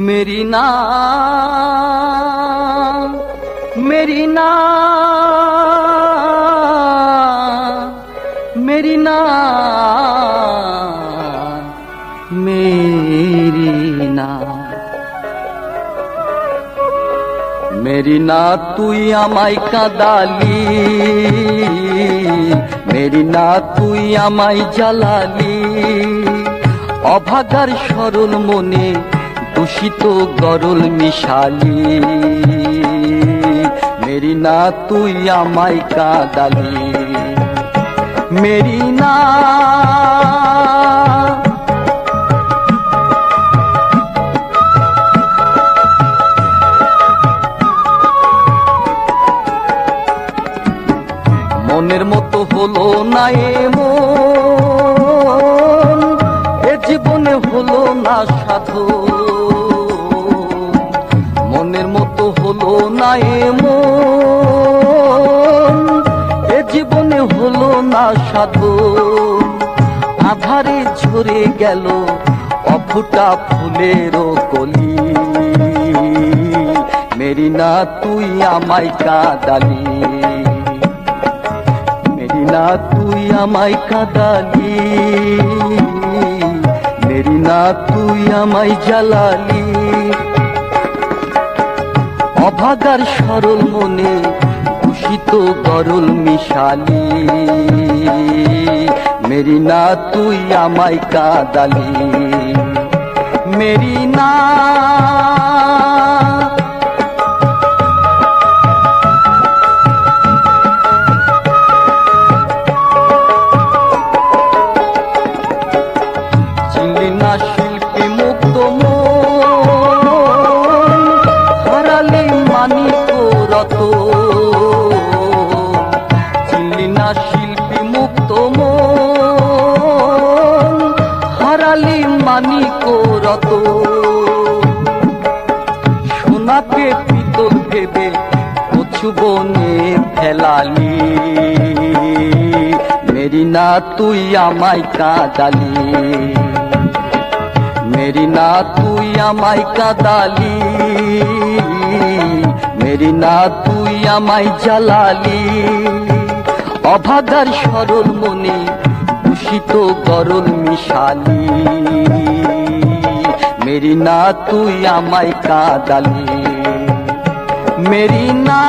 मेरी ना मेरी ना मेरी ना मेरी ना মেরি না তুই আমায় কাঁদালি মেরি না তুই আমায় জ্বালালি অভাগার সরল মনে দূষিত গরল মিশালি। মেরি না তুই আমায় কাঁদালি। মেরি না মনের মতো হলো না এ মন এ জীবনে হলো না সাধু না এ মন। এ জীবনে হলো না সাধু আধারে ঝরে গেল অফুটা ফুলেরও কলি। মেরি না তুই আমায় কাদালি। মেরি না তুই আমায় কাদালি। মেরি না তুই আমায় জ্বালালি। অভাগার সরল মনে দূষিত গরল মিশালি। মেরি না তুই আমায় কাদালি। মেরি না হারালি মানিক রত। সোনাকে পিতল ভেবে কচু বনে ফেলালি। মেরি না তুই আমায় কাঁদালি। মেরি না তুই আমায় কাঁদালি। মেরি না তুই আমায় জ্বালালি। অভাগার সরল মনে গরল মিশালি। মেরি না তুই আমায় কাদালি। মেরি না